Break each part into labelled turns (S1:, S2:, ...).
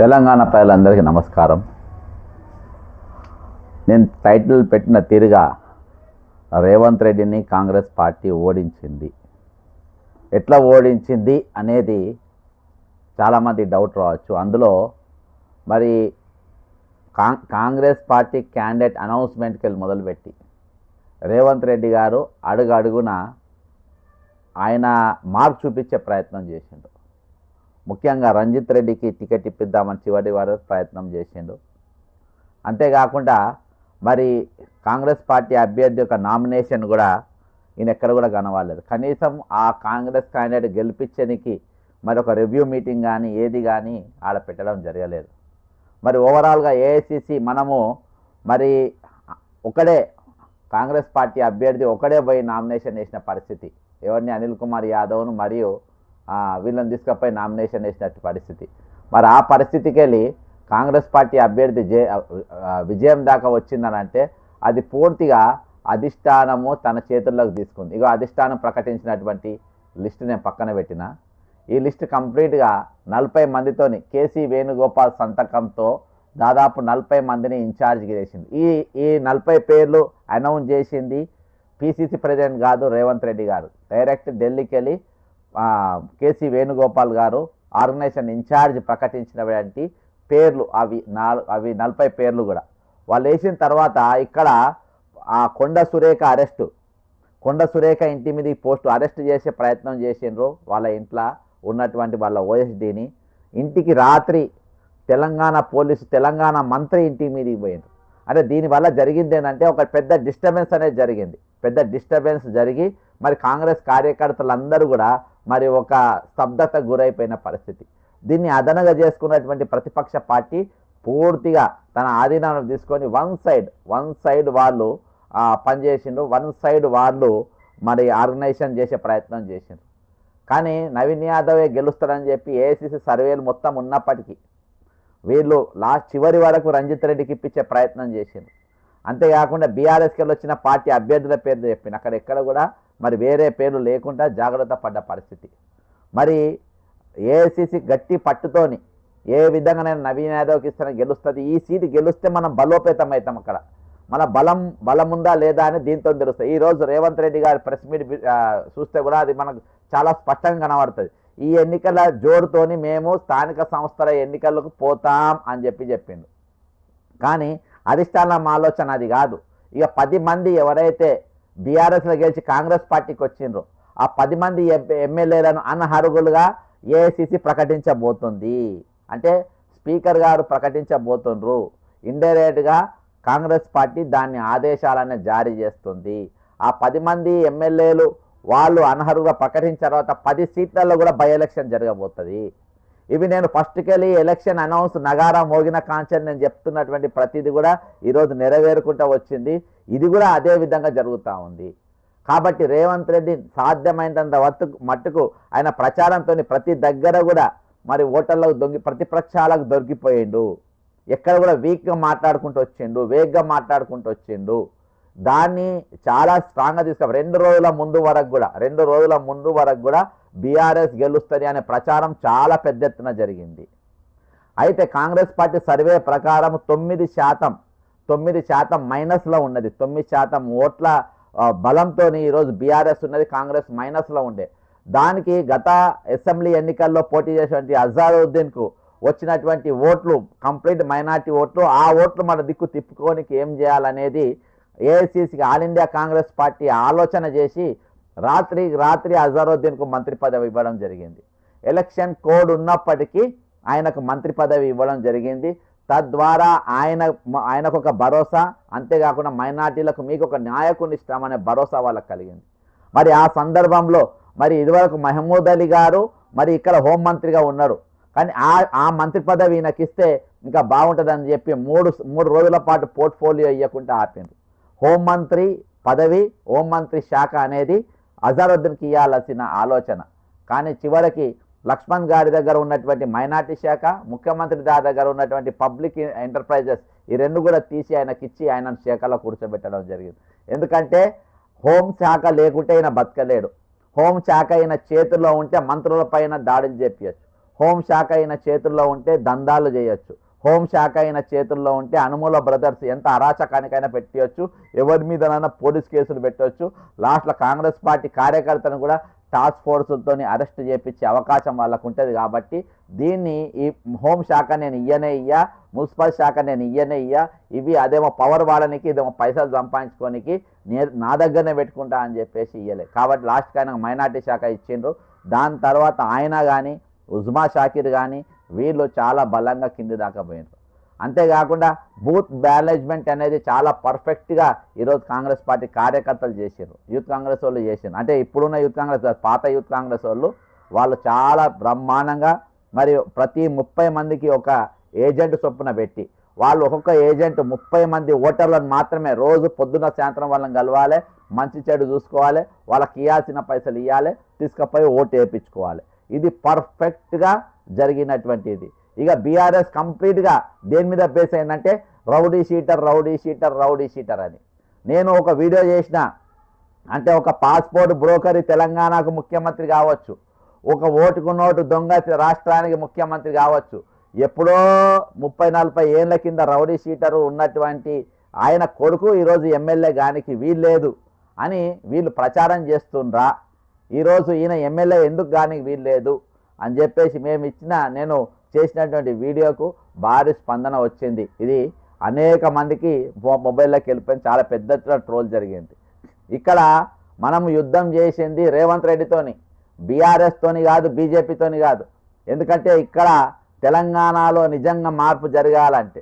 S1: తెలంగాణ ప్రజలందరికీ నమస్కారం. నేను టైటిల్ పెట్టిన తీరుగా రేవంత్ రెడ్డిని కాంగ్రెస్ పార్టీ ఓడించింది. ఎట్లా ఓడించింది అనేది చాలామంది డౌట్ రావచ్చు. అందులో మరి కాం కాంగ్రెస్ పార్టీ క్యాండిడేట్ అనౌన్స్మెంట్కి వెళ్ళి మొదలుపెట్టి రేవంత్ రెడ్డి గారు అడుగు అడుగున ఆయన మార్క్ చూపించే ప్రయత్నం చేసిండు. ముఖ్యంగా రంజిత్ రెడ్డికి టికెట్ ఇప్పిద్దామని చివరి వారు ప్రయత్నం చేసిండు. అంతేకాకుండా మరి కాంగ్రెస్ పార్టీ అభ్యర్థి యొక్క నామినేషన్ కూడా ఈయన ఎక్కడ కూడా కనవాలేదు కనీసం ఆ కాంగ్రెస్ క్యాండిడేట్ గెలిపించడానికి మరి ఒక రివ్యూ మీటింగ్ కానీ ఏది కానీ ఆడ పెట్టడం జరగలేదు. మరి ఓవరాల్గా ఏఐసిసి మనము మరి ఒకడే కాంగ్రెస్ పార్టీ అభ్యర్థి ఒకడే పోయి నామినేషన్ వేసిన పరిస్థితి. ఎవరిని అనిల్ కుమార్ యాదవ్ను మరియు వీళ్ళని తీసుకపోయి నామినేషన్ వేసినట్టు పరిస్థితి. మరి ఆ పరిస్థితికి వెళ్ళి కాంగ్రెస్ పార్టీ అభ్యర్థి జే విజయం దాకా వచ్చిందనంటే అది పూర్తిగా అధిష్టానము తన చేతుల్లోకి తీసుకుంది. ఇక అధిష్టానం ప్రకటించినటువంటి లిస్టు నేను పక్కన పెట్టిన. ఈ లిస్ట్ కంప్లీట్గా నలభై మందితోని కేసీ వేణుగోపాల్ సంతకంతో దాదాపు నలభై మందిని ఇన్ఛార్జ్కి చేసింది. ఈ ఈ నలభై పేర్లు అనౌన్స్ చేసింది పిసిసి ప్రెసిడెంట్ కాదు రేవంత్ రెడ్డి గారు. డైరెక్ట్ ఢిల్లీకి వెళ్ళి కేసీ వేణుగోపాల్ గారు ఆర్గనైజేషన్ ఇన్ఛార్జ్ ప్రకటించినటువంటి పేర్లు అవి నాలుగు అవి నలభై పేర్లు కూడా. వాళ్ళు వేసిన తర్వాత ఇక్కడ ఆ కొండ సురేఖ అరెస్టు. కొండ సురేఖ ఇంటి మీద పోస్ట్ అరెస్ట్ చేసే ప్రయత్నం చేసిండ్రు. వాళ్ళ ఇంట్లో ఉన్నటువంటి వాళ్ళ ఓఎస్డీని ఇంటికి రాత్రి తెలంగాణ పోలీసు తెలంగాణ మంత్రి ఇంటి మీదకి పోయిండ్రు. అంటే దీనివల్ల జరిగింది ఏంటంటే ఒక పెద్ద డిస్టర్బెన్స్ అనేది జరిగింది. పెద్ద డిస్టర్బెన్స్ జరిగి మరి కాంగ్రెస్ కార్యకర్తలందరూ కూడా మరి ఒక స్తబ్దత గురైపోయిన పరిస్థితి. దీన్ని అదనగా చేసుకున్నటువంటి ప్రతిపక్ష పార్టీ పూర్తిగా తన ఆధీనంలో తీసుకొని వన్ సైడ్ వన్ సైడ్ వాళ్ళు ఆ, పనిచేసిండ్రు వన్ సైడ్ వాళ్ళు మరి ఆర్గనైజేషన్ చేసే ప్రయత్నం చేసిండ్రు. కానీ నవీన్ యాదవే గెలుస్తాడని చెప్పి ఏసీసీ సర్వేలు మొత్తం ఉన్నప్పటికీ వీళ్ళు లాస్ట్ చివరి వరకు రంజిత్ రెడ్డికి ఇప్పించే ప్రయత్నం చేసిండ్రు. అంతేకాకుండా బీఆర్ఎస్కి వచ్చిన పార్టీ అభ్యర్థుల పేరు చెప్పింది అక్కడ ఎక్కడ కూడా మరి వేరే పేర్లు లేకుండా జాగ్రత్త పడ్డ పరిస్థితి. మరి ఏఐసిసి గట్టి పట్టుతోని ఏ విధంగా నేను నవీన్ యాదవ్కి ఇస్తాను గెలుస్తుంది? ఈ సీటు గెలిస్తే మనం బలోపేతం అవుతాం అక్కడ. మన బలం బలం ఉందా లేదా అని దీంతో తెలుస్తుంది. ఈరోజు రేవంత్ రెడ్డి గారి ప్రెస్ మీట్ చూస్తే కూడా అది మనకు చాలా స్పష్టంగా కనబడుతుంది. ఈ ఎన్నికల జోడుతోని మేము స్థానిక సంస్థల ఎన్నికలకు పోతాం అని చెప్పి చెప్పిండు. కానీ అధిష్టానం ఆలోచన అది కాదు. ఇక పది మంది ఎవరైతే బీఆర్ఎస్లో గెలిచి కాంగ్రెస్ పార్టీకి వచ్చిండ్రు. ఆ పది మంది ఎం- ఎమ్మెల్యేలను అనర్హులుగా ఏఐసిసి ప్రకటించబోతుంది. అంటే స్పీకర్ గారు ప్రకటించబోతుండ్రు. ఇండైరెక్ట్గా కాంగ్రెస్ పార్టీ దాన్ని ఆదేశాలను జారీ చేస్తుంది. ఆ పది మంది ఎమ్మెల్యేలు వాళ్ళు అనర్హులుగా ప్రకటించిన తర్వాత పది సీట్లలో కూడా బై ఎలక్షన్ జరగబోతుంది. ఇవి నేను ఫస్ట్కి వెళ్ళి ఎలక్షన్ అనౌన్స్ నగారా మోగిన కాంచెన్ నేను చెప్తున్నటువంటి ప్రతిదీ కూడా ఈరోజు నెరవేరుకుంటూ వచ్చింది. ఇది కూడా అదే విధంగా జరుగుతూ ఉంది. కాబట్టి రేవంత్ రెడ్డి సాధ్యమైనంత వత్తు మట్టుకు ఆయన ప్రచారంతో ప్రతి దగ్గర కూడా మరి ఓటర్లకు దొంగి ప్రతిపక్షాలకు దొరికిపోయిండు. ఎక్కడ కూడా వీక్గా మాట్లాడుకుంటూ వచ్చిండు వేగ్గా మాట్లాడుకుంటూ వచ్చిండు. దాన్ని చాలా స్ట్రాంగ్గా తీసుకు రెండు రోజుల ముందు వరకు కూడా రెండు రోజుల ముందు వరకు కూడా బీఆర్ఎస్ గెలుస్తుంది అనే ప్రచారం చాలా పెద్ద ఎత్తున జరిగింది. అయితే కాంగ్రెస్ పార్టీ సర్వే ప్రకారం తొమ్మిది శాతం తొమ్మిది శాతం మైనస్లో ఉన్నది. తొమ్మిది శాతం ఓట్ల బలంతో ఈరోజు బీఆర్ఎస్ ఉన్నది కాంగ్రెస్ మైనస్లో ఉండే. దానికి గత అసెంబ్లీ ఎన్నికల్లో పోటీ చేసినటువంటి అజారుద్దీన్కు వచ్చినటువంటి ఓట్లు కంప్లీట్ మైనార్టీ ఓట్లు ఆ ఓట్లు మన దిక్కు తిప్పుకోనికి ఏం చేయాలనేది ఏఐసిసికి ఆల్ ఇండియా కాంగ్రెస్ పార్టీ ఆలోచన చేసి రాత్రి రాత్రి అజారుద్దీన్కు మంత్రి పదవి ఇవ్వడం జరిగింది. ఎలక్షన్ కోడ్ ఉన్నప్పటికీ ఆయనకు మంత్రి పదవి ఇవ్వడం జరిగింది. తద్వారా ఆయన ఆయనకు ఒక భరోసా అంతేకాకుండా మైనార్టీలకు మీకు ఒక నాయకుని ఇస్తామనే భరోసా వాళ్ళకు కలిగింది. మరి ఆ సందర్భంలో మరి ఇదివరకు మహమూద్ అలీ గారు మరి ఇక్కడ హోంమంత్రిగా ఉన్నారు. కానీ ఆ ఆ మంత్రి పదవి ఈయనకి ఇస్తే ఇంకా బాగుంటుందని చెప్పి మూడు మూడు రోజుల పాటు పోర్ట్ఫోలియో ఇవ్వకుండా ఆపింది హోంమంత్రి పదవి హోంమంత్రి శాఖ అనేది అజారుద్దీన్కి ఇవ్వాల్సిన ఆలోచన. కానీ చివరికి లక్ష్మణ్ గారి దగ్గర ఉన్నటువంటి మైనార్టీ శాఖ ముఖ్యమంత్రి గారి దగ్గర ఉన్నటువంటి పబ్లిక్ ఎంటర్ప్రైజెస్ ఈ రెండు కూడా తీసి ఆయనకి ఇచ్చి ఆయన శాఖలో కూర్చోబెట్టడం జరిగింది. ఎందుకంటే హోం శాఖ లేకుంటే ఈయన బతకలేడు. హోం శాఖ అయిన చేతుల్లో ఉంటే మంత్రులపైన దాడులు చేపించచ్చు హోంశాఖ అయిన చేతుల్లో ఉంటే దందాలు చేయొచ్చు. హోంశాఖ అయిన చేతుల్లో ఉంటే అనుమూల బ్రదర్స్ ఎంత అరాచకానికైనా పెట్టవచ్చు ఎవరి మీదనైనా పోలీస్ కేసులు పెట్టవచ్చు లాస్ట్లో కాంగ్రెస్ పార్టీ కార్యకర్తను కూడా టాస్క్ ఫోర్సులతో అరెస్ట్ చేయించే అవకాశం వాళ్ళకు ఉంటుంది కాబట్టి దీన్ని ఈ హోంశాఖ నేను ఇయ్యనే ఇయ్యా మున్సిపల్ శాఖ నేను ఇయ్యనే ఇయ్యా ఇవి అదేమో పవర్ వాళ్ళనికి ఇదేమో పైసలు సంపాదించుకోనికి నా దగ్గరనే పెట్టుకుంటా అని చెప్పేసి ఇయ్యలే. కాబట్టి లాస్ట్కి ఆయన మైనార్టీ శాఖ ఇచ్చిండ్రు. దాని తర్వాత ఆయన కానీ ఉజ్మా షాకిర్ కానీ వీళ్ళు చాలా బలంగా కింది దాకా పోయినారు. అంతేకాకుండా బూత్ మేనేజ్మెంట్ అనేది చాలా పర్ఫెక్ట్గా ఈరోజు కాంగ్రెస్ పార్టీ కార్యకర్తలు చేసారు యూత్ కాంగ్రెస్ వాళ్ళు చేసారు అంటే ఇప్పుడున్న యూత్ కాంగ్రెస్ పాత యూత్ కాంగ్రెస్ వాళ్ళు వాళ్ళు చాలా బ్రహ్మాండంగా మరియు ప్రతి ముప్పై మందికి ఒక ఏజెంట్ చొప్పున పెట్టి వాళ్ళు ఒక్కొక్క ఏజెంట్ ముప్పై మంది ఓటర్లను మాత్రమే రోజు పొద్దున సాయంత్రం వాళ్ళని కలవాలి మంచి చెడు చూసుకోవాలి వాళ్ళకి ఇవ్వాల్సిన పైసలు ఇవ్వాలి తీసుకుపోయి ఓటు వేయించుకోవాలి. ఇది పర్ఫెక్ట్గా జరిగినటువంటిది. ఇక బీఆర్ఎస్ కంప్లీట్గా దేని మీద బేస్ అయిందంటే rowdy sheeter rowdy sheeter rowdy sheeter అని. నేను ఒక వీడియో చేసిన అంటే ఒక పాస్పోర్ట్ బ్రోకర్ తెలంగాణకు ముఖ్యమంత్రి కావచ్చు ఒక ఓటుకు నోటు దొంగ రాష్ట్రానికి ముఖ్యమంత్రి కావచ్చు ఎప్పుడో ముప్పై నలభై ఏళ్ళ కింద రౌడీ షీటరు ఉన్నటువంటి ఆయన కొడుకు ఈరోజు ఎమ్మెల్యే గానికి వీల్లేదు అని వీళ్ళు ప్రచారం చేస్తుండ్రా. ఈరోజు ఈయన ఎమ్మెల్యే ఎందుకు కానీ వీల్లేదు? అని చెప్పేసి మేము ఇచ్చిన నేను చేసినటువంటి వీడియోకు భారీ స్పందన వచ్చింది. ఇది అనేక మందికి మొబైల్లోకి వెళ్ళిపోయింది. చాలా పెద్ద ట్రోల్ జరిగింది. ఇక్కడ మనం యుద్ధం చేసింది రేవంత్ రెడ్డితోని బీఆర్ఎస్తోని కాదు బీజేపీతోని కాదు. ఎందుకంటే ఇక్కడ తెలంగాణలో నిజంగా మార్పు జరగాలంటే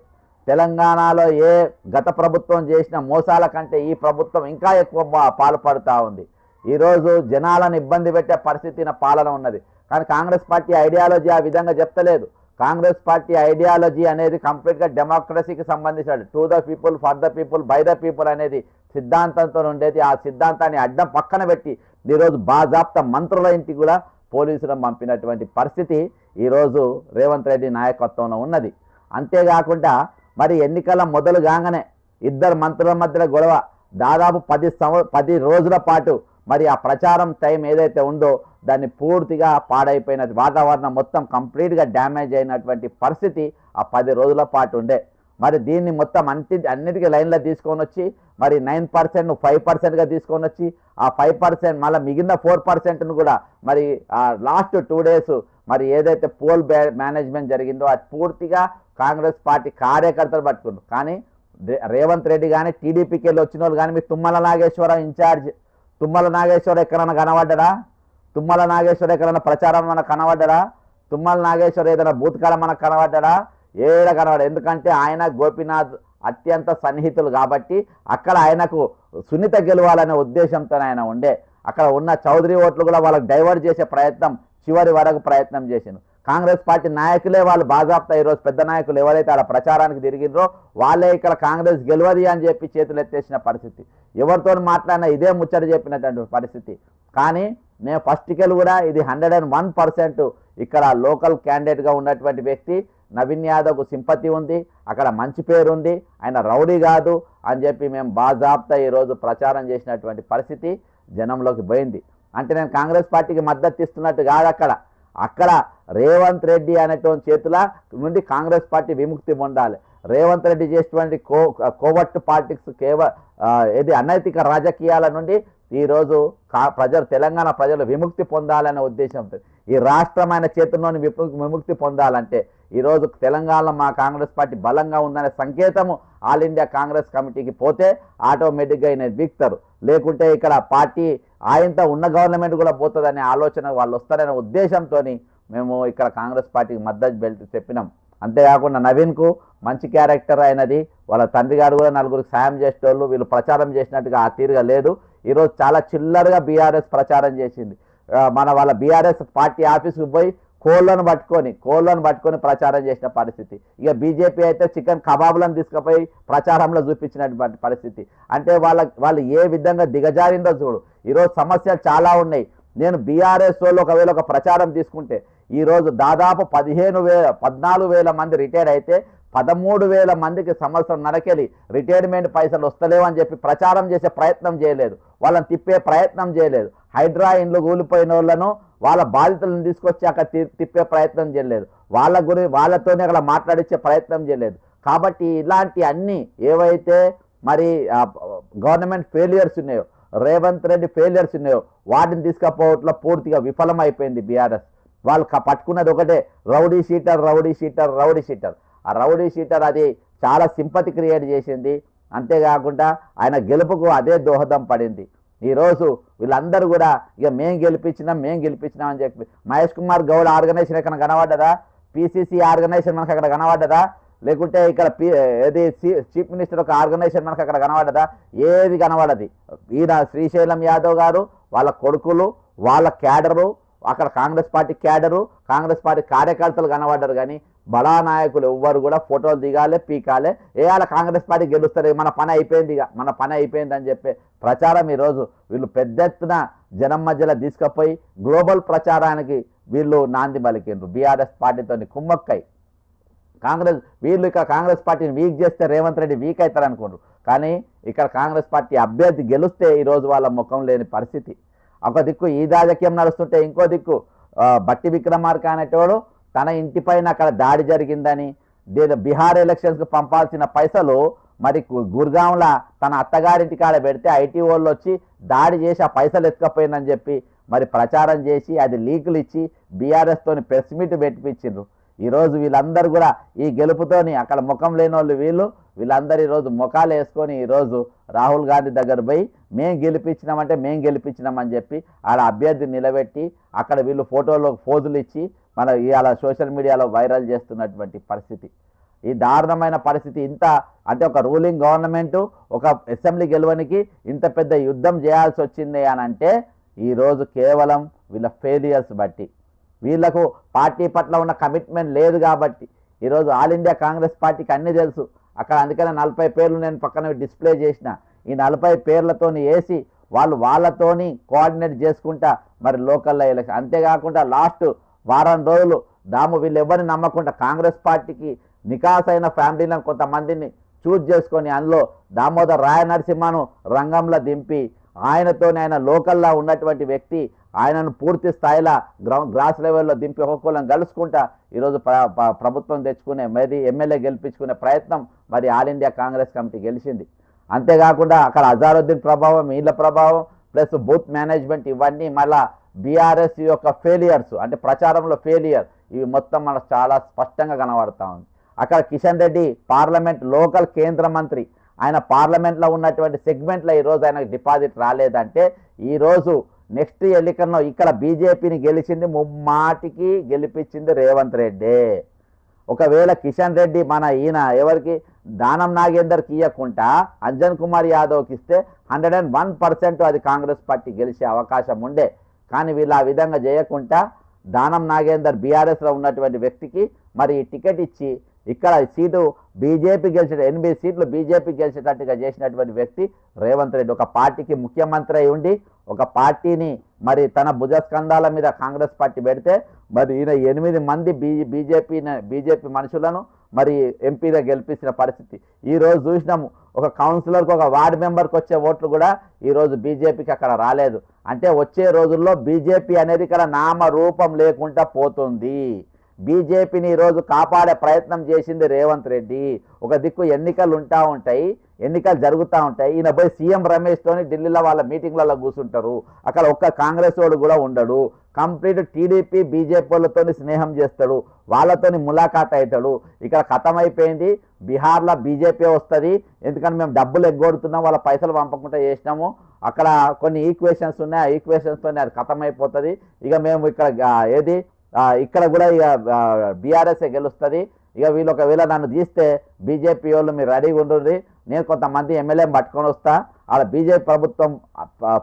S1: తెలంగాణలో ఏ గత ప్రభుత్వం చేసిన మోసాల కంటే ఈ ప్రభుత్వం ఇంకా ఎక్కువ పాల్పడుతూ ఉంది. ఈరోజు జనాలను ఇబ్బంది పెట్టే పరిస్థితిన పాలన ఉన్నది. కానీ కాంగ్రెస్ పార్టీ ఐడియాలజీ ఆ విధంగా చెప్తలేదు. కాంగ్రెస్ పార్టీ ఐడియాలజీ అనేది కంప్లీట్గా డెమోక్రసీకి సంబంధించిన to the people for the people by the people అనేది సిద్ధాంతంతో ఉండేది. ఆ సిద్ధాంతాన్ని అడ్డం పక్కన పెట్టి ఈరోజు బాజాప్త మంత్రుల ఇంటికి కూడా పోలీసులను పంపినటువంటి పరిస్థితి ఈరోజు రేవంత్ రెడ్డి నాయకత్వంలో ఉన్నది. అంతేకాకుండా మరి ఎన్నికల మొదలు కాగానే ఇద్దరు మంత్రుల మధ్యలో గొడవ. దాదాపు పది సంవ పది రోజుల పాటు మరి ఆ ప్రచారం టైం ఏదైతే ఉందో దాన్ని పూర్తిగా పాడైపోయిన వాతావరణం మొత్తం కంప్లీట్గా డ్యామేజ్ అయినటువంటి పరిస్థితి ఆ పది రోజుల పాటు ఉండే. మరి దీన్ని మొత్తం అన్నిటి అన్నిటికీ లైన్లో తీసుకొని వచ్చి మరి నైన్ పర్సెంట్ ఫైవ్ పర్సెంట్గా తీసుకొని వచ్చి ఆ ఫైవ్ పర్సెంట్ మళ్ళీ మిగిలిన ఫోర్ పర్సెంట్ను కూడా మరి లాస్ట్ టూ డేస్ మరి ఏదైతే పోల్ మేనేజ్మెంట్ జరిగిందో అది పూర్తిగా కాంగ్రెస్ పార్టీ కార్యకర్తలు పట్టుకున్నారు. కానీ రేవంత్ రెడ్డి కానీ టీడీపీకి వెళ్ళి వచ్చిన వాళ్ళు కానీ మీ తుమ్మల నాగేశ్వరరావు ఇన్ఛార్జ్ తుమ్మల నాగేశ్వర ఎక్కడన్నా కనబడ్డడా తుమ్మల నాగేశ్వర ఎక్కడన్నా ప్రచారం మనకు కనబడ్డడా తుమ్మల నాగేశ్వర ఏదైనా భూతకాలం మనకు కనబడ్డడా ఏడ కనబడ ఎందుకంటే ఆయన గోపీనాథ్ అత్యంత సన్నిహితులు కాబట్టి అక్కడ ఆయనకు సున్నిత గెలవాలనే ఉద్దేశంతో ఆయన ఉండే. అక్కడ ఉన్న చౌదరి ఓట్లు కూడా వాళ్ళకు డైవర్ట్ చేసే ప్రయత్నం చివరి వరకు ప్రయత్నం చేసిండు. కాంగ్రెస్ పార్టీ నాయకులే వాళ్ళు బాజాప్తా ఈరోజు పెద్ద నాయకులు ఎవరైతే ఆడ ప్రచారానికి తిరిగిండ్రో వాళ్ళే ఇక్కడ కాంగ్రెస్ గెలవది అని చెప్పి చేతులు ఎత్తేసిన పరిస్థితి. ఎవరితో మాట్లాడినా ఇదే ముచ్చట చెప్పినటువంటి పరిస్థితి. కానీ నేను ఫస్ట్కెళ్ళి కూడా ఇది హండ్రెడ్ అండ్ వన్ పర్సెంట్ ఇక్కడ లోకల్ క్యాండిడేట్గా ఉన్నటువంటి వ్యక్తి నవీన్ యాదవ్కు సింపతి ఉంది అక్కడ మంచి పేరు ఉంది ఆయన రౌడీ కాదు అని చెప్పి మేము బాజాబ్తా ఈరోజు ప్రచారం చేసినటువంటి పరిస్థితి జనంలోకి పోయింది. అంటే నేను కాంగ్రెస్ పార్టీకి మద్దతు ఇస్తున్నట్టు కాదు అక్కడ. అక్కడ రేవంత్ రెడ్డి అనేటువంటి చేతుల నుండి కాంగ్రెస్ పార్టీ విముక్తి పొందాలి. రేవంత్ రెడ్డి చేసేటువంటి కో కోవట్టు పాలిటిక్స్ కేవ ఇది ఏది అనైతిక రాజకీయాల నుండి ఈరోజు కా ప్రజలు తెలంగాణ ప్రజలు విముక్తి పొందాలనే ఉద్దేశంతో. ఈ రాష్ట్రం ఆయన చేతుల్లోని విపు విముక్తి పొందాలంటే ఈరోజు తెలంగాణలో మా కాంగ్రెస్ పార్టీ బలంగా ఉందనే సంకేతము ఆల్ ఇండియా కాంగ్రెస్ కమిటీకి పోతే ఆటోమేటిక్గా ఈయన వీక్తారు. లేకుంటే ఇక్కడ పార్టీ ఆయనతో ఉన్న గవర్నమెంట్ కూడా పోతుందనే ఆలోచన వాళ్ళు వస్తారనే ఉద్దేశంతో మేము ఇక్కడ కాంగ్రెస్ పార్టీకి మద్దతు బెల్ట్ చెప్పినాం. అంతేకాకుండా నవీన్కు మంచి క్యారెక్టర్ అయినది వాళ్ళ తండ్రి గారు కూడా నలుగురికి సాయం చేసేటోళ్ళు వీళ్ళు ప్రచారం చేసినట్టుగా ఆ తీరుగా లేదు. ఈరోజు చాలా చిల్లరగా బీఆర్ఎస్ ప్రచారం చేసింది. మన వాళ్ళ బీఆర్ఎస్ పార్టీ ఆఫీస్కి పోయి కోళ్ళను పట్టుకొని కోళ్ళను పట్టుకొని ప్రచారం చేసిన పరిస్థితి. ఇక బీజేపీ అయితే చికెన్ కబాబులను తీసుకుపోయి ప్రచారంలో చూపించినటువంటి పరిస్థితి. అంటే వాళ్ళ వాళ్ళు ఏ విధంగా దిగజారిందో చూడు. ఈరోజు సమస్యలు చాలా ఉన్నాయి. నేను బీఆర్ఎస్ వాళ్ళు ఒకవేళ ఒక ప్రచారం తీసుకుంటే ఈరోజు దాదాపు పదిహేను వేల పద్నాలుగు వేల మంది రిటైర్ అయితే పదమూడు వేల మందికి సంవత్సరం నరకెళ్ళి రిటైర్మెంట్ పైసలు వస్తలేవని చెప్పి ప్రచారం చేసే ప్రయత్నం చేయలేదు. వాళ్ళని తిప్పే ప్రయత్నం చేయలేదు. హైడ్రా ఇండ్లు కూలిపోయిన వాళ్ళను వాళ్ళ బాధితులను తీసుకొచ్చి అక్కడ తిప్పే ప్రయత్నం చేయలేదు. వాళ్ళ గురి వాళ్ళతోనే అక్కడ మాట్లాడించే ప్రయత్నం చేయలేదు. కాబట్టి ఇలాంటి అన్ని ఏవైతే మరి గవర్నమెంట్ ఫెయిలియర్స్ ఉన్నాయో రేవంత్ రెడ్డి ఫెయిలియర్స్ ఉన్నాయో వాటిని తీసుకపోవట్లో పూర్తిగా విఫలమైపోయింది బీఆర్ఎస్. వాళ్ళు పట్టుకున్నది ఒకటే rowdy sheeter rowdy sheeter rowdy sheeter. ఆ రౌడీ షీటర్ అది చాలా సింపతి క్రియేట్ చేసింది. అంతేకాకుండా ఆయన గెలుపుకు అదే దోహదం పడింది. ఈరోజు వీళ్ళందరూ కూడా ఇక మేం గెలిపించినాం మేం గెలిపించినాం అని చెప్పి మహేష్ కుమార్ గౌడ్ ఆర్గనైజేషన్ ఇక్కడ కనబడ్డదా? పీసీసీ ఆర్గనైజేషన్ మనకు అక్కడ కనబడ్డదా? లేకుంటే ఇక్కడ పి ఏది చీఫ్ మినిస్టర్ ఒక ఆర్గనైజేషన్ మనకు అక్కడ కనబడ్డదా? ఏది కనబడది. ఈయన శ్రీశైలం యాదవ్ గారు వాళ్ళ కొడుకులు వాళ్ళ క్యాడరు అక్కడ Congress party cadre Congress party కార్యకర్తలు కనబడ్డారు కానీ బడా నాయకులు ఎవ్వరు కూడా ఫోటోలు దిగాలే పీకాలే. వేయాల కాంగ్రెస్ పార్టీ గెలుస్తారు? మన పని అయిపోయింది ఇక. మన పని అయిపోయింది అని చెప్పే ప్రచారం ఈరోజు వీళ్ళు పెద్ద ఎత్తున జనం మధ్యలో తీసుకుపోయి గ్లోబల్ ప్రచారానికి వీళ్ళు నాంది పలికిండ్రు. బీఆర్ఎస్ పార్టీతోని కుమ్మక్కై. కాంగ్రెస్ వీళ్ళు ఇక్కడ కాంగ్రెస్ పార్టీని వీక్ చేస్తే రేవంత్ రెడ్డి వీక్ అవుతారు అనుకుంటారు కానీ ఇక్కడ కాంగ్రెస్ పార్టీ అభ్యర్థి గెలిస్తే ఈరోజు వాళ్ళ ముఖం లేని పరిస్థితి. ఒక దిక్కు ఈ రాజకీయం నడుస్తుంటే ఇంకో దిక్కు బట్టి విక్రమార్క అనేటోడు తన ఇంటిపైన అక్కడ దాడి జరిగిందని దీని బీహార్ ఎలక్షన్స్కి పంపాల్సిన పైసలు మరి గుర్గాంలా గుర్గాంలో తన అత్తగారింటి కాడ పెడితే ఐటీ వాళ్ళు వచ్చి దాడి చేసి ఆ పైసలు ఎత్తుకపోయిందని చెప్పి మరి ప్రచారం చేసి అది లీకులు ఇచ్చి బీఆర్ఎస్ తోని ప్రెస్ మీట్ పెట్టిపించిండ్రు. ఈరోజు వీళ్ళందరూ కూడా ఈ గెలుపుతోని అక్కడ ముఖం లేని వాళ్ళు వీళ్ళు వీళ్ళందరూ ఈరోజు ముఖాలు వేసుకొని ఈరోజు రాహుల్ గాంధీ దగ్గర పోయి మేం గెలిపించినామంటే మేం గెలిపించినామని చెప్పి ఆడ అభ్యర్థిని నిలబెట్టి అక్కడ వీళ్ళు ఫోటోలో ఫోజులు ఇచ్చి మన ఇవాళ సోషల్ మీడియాలో వైరల్ చేస్తున్నటువంటి పరిస్థితి. ఈ దారుణమైన పరిస్థితి ఇంత అంటే ఒక రూలింగ్ గవర్నమెంట్ ఒక అసెంబ్లీ గెలవనికి ఇంత పెద్ద యుద్ధం చేయాల్సి వచ్చింది అని అంటే ఈరోజు కేవలం వీళ్ళ ఫెయిలియర్స్ బట్టి. వీళ్ళకు పార్టీ పట్ల ఉన్న కమిట్మెంట్ లేదు కాబట్టి. ఈరోజు ఆల్ ఇండియా కాంగ్రెస్ పార్టీకి అన్నీ తెలుసు. అక్కడ అందుకనే నలభై పేర్లు నేను పక్కన డిస్ప్లే చేసిన. ఈ నలభై పేర్లతోని వేసి వాళ్ళు వాళ్ళతోని కోఆర్డినేట్ చేసుకుంటా మరి లోకల్లో ఎలక్షన్. అంతేకాకుండా లాస్ట్ వారం రోజులు దాము వీళ్ళు ఎవరిని నమ్మకుండా కాంగ్రెస్ పార్టీకి నికాసైన ఫ్యామిలీలను కొంతమందిని చూజ్ చేసుకొని అందులో దామోదర్ రాయ నరసింహను రంగంలో దింపి ఆయనతోనే ఆయన లోకల్లో ఉన్నటువంటి వ్యక్తి ఆయనను పూర్తి స్థాయిలో గ్రౌ గ్రాస్ లెవెల్లో దింపి ఒక్కొక్కళ్ళని కలుసుకుంటా ఈరోజు ప్రభుత్వం తెచ్చుకునే మరి ఎమ్మెల్యే గెలిపించుకునే ప్రయత్నం మరి ఆల్ ఇండియా కాంగ్రెస్ కమిటీ గెలిచింది. అంతేకాకుండా అక్కడ అజారుద్దీన్ ప్రభావం వీళ్ళ ప్రభావం ప్లస్ బూత్ మేనేజ్మెంట్ ఇవన్నీ మళ్ళా బీఆర్ఎస్ యొక్క ఫెయిలియర్స్ అంటే ప్రచారంలో ఫెయిలియర్ ఇవి మొత్తం మనకు చాలా స్పష్టంగా కనబడతా ఉంది. అక్కడ కిషన్ రెడ్డి పార్లమెంట్ లోకల్ కేంద్ర మంత్రి. ఆయన పార్లమెంట్లో ఉన్నటువంటి సెగ్మెంట్లో ఈరోజు ఆయనకు డిపాజిట్ రాలేదంటే ఈరోజు నెక్స్ట్ ఎన్నికల్లో ఇక్కడ బీజేపీని గెలిచింది ముమ్మాటికి గెలిపించింది రేవంత్ రెడ్డి. ఒకవేళ కిషన్ రెడ్డి మన ఈయన ఎవరికి దానం నాగేందర్కి ఇవ్వకుండా అంజన్ కుమార్ యాదవ్కి ఇస్తే హండ్రెడ్ అండ్ వన్ పర్సెంట్ అది కాంగ్రెస్ పార్టీ గెలిచే అవకాశం ఉండే. కానీ వీళ్ళు ఆ విధంగా చేయకుండా దానం నాగేందర్ బీఆర్ఎస్లో ఉన్నటువంటి వ్యక్తికి మరి ఈ టికెట్ ఇచ్చి ఇక్కడ సీటు బీజేపీ గెలిచిన ఎనిమిది సీట్లు బీజేపీ గెలిచేటట్టుగా చేసినటువంటి వ్యక్తి రేవంత్ రెడ్డి. ఒక పార్టీకి ముఖ్యమంత్రి అయి ఉండి ఒక పార్టీని మరి తన భుజస్కంధాల మీద కాంగ్రెస్ పార్టీ పెడితే మరి ఈయన ఎనిమిది మంది బీ బీజేపీ బీజేపీ మనుషులను మరి ఎంపీగా గెలిపించిన పరిస్థితి. ఈ రోజు చూసినాము ఒక కౌన్సిలర్కి ఒక వార్డు మెంబర్కి వచ్చే ఓట్లు కూడా ఈరోజు బీజేపీకి అక్కడ రాలేదు. అంటే వచ్చే రోజుల్లో బీజేపీ అనేది ఇక్కడ నామ రూపం లేకుండా పోతుంది. బీజేపీని ఈరోజు కాపాడే ప్రయత్నం చేసింది రేవంత్ రెడ్డి. ఒక దిక్కు ఎన్నికలు ఉంటా ఉంటాయి ఎన్నికలు జరుగుతూ ఉంటాయి. ఈయన పోయి సీఎం రమేష్తోని ఢిల్లీలో వాళ్ళ మీటింగ్లలో కూర్చుంటారు. అక్కడ ఒక్క కాంగ్రెస్ వాడు కూడా ఉండడు. కంప్లీట్ టీడీపీ బీజేపీ వాళ్ళతో స్నేహం చేస్తాడు. వాళ్ళతోని ములాఖాత్ అవుతాడు ఇక్కడ ఖతమైపోయింది బీహార్లో బీజేపీ వస్తుంది. ఎందుకంటే మేము డబ్బులు ఎగ్గొడుతున్నాం వాళ్ళ పైసలు పంపకుండా చేసినాము. అక్కడ కొన్ని ఈక్వేషన్స్ ఉన్నాయి. ఆ ఈక్వేషన్స్తోనే అది ఖతమైపోతుంది ఇక మేము ఇక్కడ ఏది? ఇక్కడ కూడా ఇక బీఆర్ఎస్ఏ గెలుస్తుంది. ఇక వీళ్ళు ఒకవేళ నన్ను తీస్తే బీజేపీ వాళ్ళు మీరు రెడీగా ఉండండి నేను కొంతమంది ఎమ్మెల్యేని పట్టుకొని వస్తా. అలా బీజేపీ ప్రభుత్వం